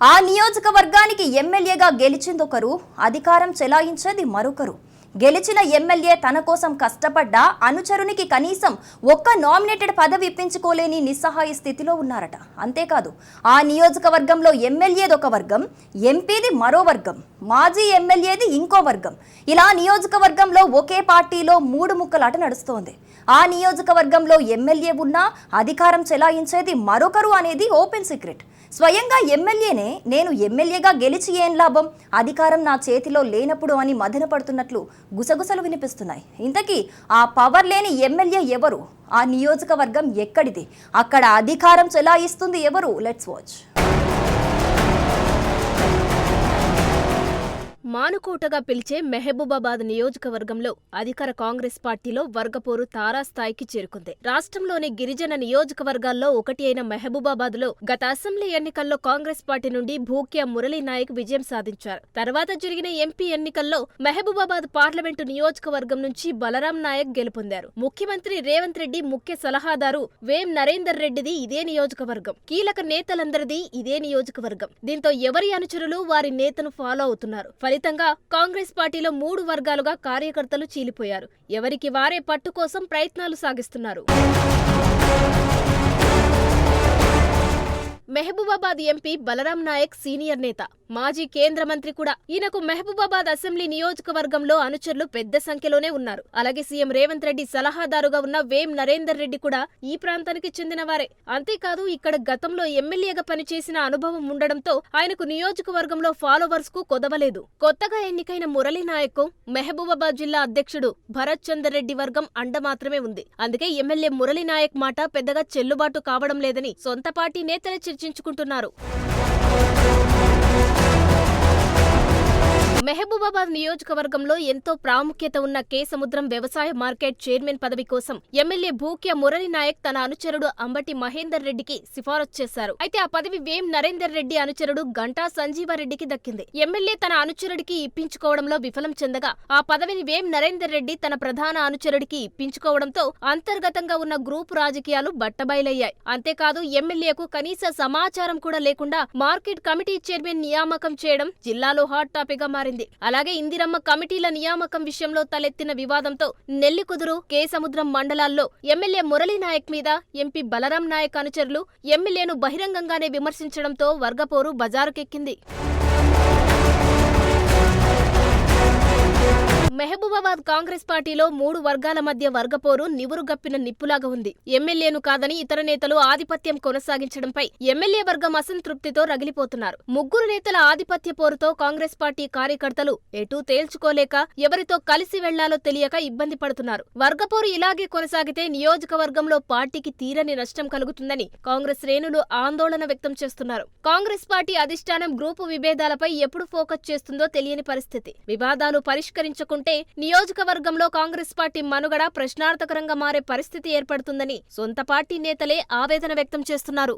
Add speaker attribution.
Speaker 1: ఆ నియోజకవర్గానికి ఎమ్మెల్యేగా గెలిచిందొకరు అధికారం చెలాయించేది మరొకరు. గెలిచిన ఎమ్మెల్యే తన కోసం కష్టపడ్డా అనుచరునికి కనీసం ఒక్క నామినేటెడ్ పదవి ఇప్పించుకోలేని నిస్సహాయ స్థితిలో ఉన్నారట. అంతేకాదు ఆ నియోజకవర్గంలో ఎమ్మెల్యేది ఒక వర్గం ఎంపీది మరో వర్గం మాజీ ఎమ్మెల్యేది ఇంకో వర్గం. ఇలా నియోజకవర్గంలో ఒకే పార్టీలో మూడు ముక్కలాట నడుస్తోంది. ఆ నియోజకవర్గంలో ఎమ్మెల్యే ఉన్నా అధికారం చెలాయించేది మరొకరు అనేది ఓపెన్ సీక్రెట్. స్వయంగా ఎమ్మెల్యేనే నేను ఎమ్మెల్యేగా గెలిచి ఏం లాభం? అధికారం నా చేతిలో లేనప్పుడు అని మదనపడుతున్నట్లు గుసగుసలు వినిపిస్తున్నాయి. ఇంతకీ ఆ పవర్ లేని ఎమ్మెల్యే ఎవరు? ఆ నియోజకవర్గం ఎక్కడిది? అక్కడ అధికారం చెలాయిస్తుంది ఎవరు? లెట్స్ వాచ్
Speaker 2: మానుకోటగా పిలిచే మెహబూబాబాద్ నియోజకవర్గంలో అధికార కాంగ్రెస్ పార్టీలో వర్గపోరు తారాస్థాయికి చేరుకుంది. రాష్ట్రంలోని గిరిజన నియోజకవర్గాల్లో ఒకటి అయిన మెహబూబాబాద్లో గత అసెంబ్లీ ఎన్నికల్లో కాంగ్రెస్ పార్టీ నుండి భూక్యా మురళీ నాయక్ విజయం సాధించారు. తర్వాత జరిగిన ఎంపీ ఎన్నికల్లో మెహబూబాబాద్ పార్లమెంటు నియోజకవర్గం నుంచి బలరాం నాయక్ గెలుపొందారు. ముఖ్యమంత్రి రేవంత్ రెడ్డి ముఖ్య సలహాదారు వేం నరేందర్ రెడ్డిది ఇదే నియోజకవర్గం. కీలక నేతలందరిది ఇదే నియోజకవర్గం. దీంతో ఎవరి అనుచరులు వారి నేతను ఫాలో అవుతున్నారు. ఫలితంగా కాంగ్రెస్ పార్టీలో మూడు వర్గాలుగా కార్యకర్తలు చీలిపోయారు. ఎవరికి వారే పట్టు కోసం ప్రయత్నాలు సాగిస్తున్నారు. మెహబూబాబాద్ ఎంపీ బలరాం నాయక్ సీనియర్ నేత. మాజీ కేంద్ర మంత్రి కూడా. ఈయనకు మహబూబాబాద్ అసెంబ్లీ నియోజకవర్గంలో అనుచరులు పెద్ద సంఖ్యలోనే ఉన్నారు. అలాగే సీఎం రేవంత్ రెడ్డి సలహాదారుగా ఉన్న వేం నరేందర్ రెడ్డి కూడా ఈ ప్రాంతానికి చెందినవారే. అంతేకాదు ఇక్కడ గతంలో ఎమ్మెల్యేగా పనిచేసిన అనుభవం ఉండడంతో ఆయనకు నియోజకవర్గంలో ఫాలోవర్స్కు కొదవలేదు. కొత్తగా ఎన్నికైన మురళీ నాయక్ మెహబూబాబాద్ జిల్లా అధ్యక్షుడు భరత్ చందర్ రెడ్డి వర్గం అండ మాత్రమే ఉంది. అందుకే ఎమ్మెల్యే మురళీ నాయక్ మాట పెద్దగా చెల్లుబాటు కావడం లేదని సొంత పార్టీ నేతలే చర్చించుకుంటున్నారు. మెహబూబాబాద్ నియోజకవర్గంలో ఎంతో ప్రాముఖ్యత ఉన్న కే సముద్రం వ్యవసాయ మార్కెట్ చైర్మన్ పదవి కోసం ఎమ్మెల్యే భూక్య మురళి నాయక్ తన అనుచరుడు అంబటి మహేందర్ రెడ్డికి సిఫారసు చేశారు. అయితే ఆ పదవి వేం నరేందర్ రెడ్డి అనుచరుడు గంటా సంజీవారెడ్డికి దక్కింది. ఎమ్మెల్యే తన అనుచరుడికి ఇప్పించుకోవడంలో విఫలం చెందగా ఆ పదవిని వేం నరేందర్ రెడ్డి తన ప్రధాన అనుచరుడికి ఇప్పించుకోవడంతో అంతర్గతంగా ఉన్న గ్రూపు రాజకీయాలు బట్టబయలయ్యాయి. అంతేకాదు ఎమ్మెల్యేకు కనీస సమాచారం కూడా లేకుండా మార్కెట్ కమిటీ చైర్మన్ నియామకం చేయడం జిల్లాలో హాట్ టాపిక్గా మారింది. అలాగే ఇందిరమ్మ కమిటీల నియామకం విషయంలో తలెత్తిన వివాదంతో నెల్లికుదురు కేసముద్రం మండలాల్లో ఎమ్మెల్యే మురళీ నాయక్ మీద ఎంపీ బలరాం నాయక్ అనుచరులు ఎమ్మెల్యేను బహిరంగంగానే విమర్శించడంతో వర్గపోరు బజారుకెక్కింది. మెహబూబాబాద్ కాంగ్రెస్ పార్టీలో మూడు వర్గాల మధ్య వర్గపోరు నివురుగప్పిన నిప్పులాగా ఉంది. ఎమ్మెల్యేను కాదని ఇతర నేతలు ఆధిపత్యం కొనసాగించడంపై ఎమ్మెల్యే వర్గం అసంతృప్తితో రగిలిపోతున్నారు. ముగ్గురు నేతల ఆధిపత్య పోరుతో కాంగ్రెస్ పార్టీ కార్యకర్తలు ఎటూ తేల్చుకోలేక ఎవరితో కలిసి వెళ్ళాలో తెలియక ఇబ్బంది పడుతున్నారు. వర్గపోరు ఇలాగే కొనసాగితే నియోజకవర్గంలో పార్టీకి తీరని నష్టం కలుగుతుందని కాంగ్రెస్ శ్రేణులు ఆందోళన వ్యక్తం చేస్తున్నారు. కాంగ్రెస్ పార్టీ అధిష్టానం గ్రూపు విభేదాలపై ఎప్పుడు ఫోకస్ చేస్తుందో తెలియని పరిస్థితి. వివాదాలు పరిష్కరించకుంటే నియోజకవర్గంలో కాంగ్రెస్ పార్టీ మనుగడ ప్రశ్నార్థకరంగా మారే పరిస్థితి ఏర్పడుతుందని సొంత పార్టీ నేతలే ఆవేదన వ్యక్తం చేస్తున్నారు.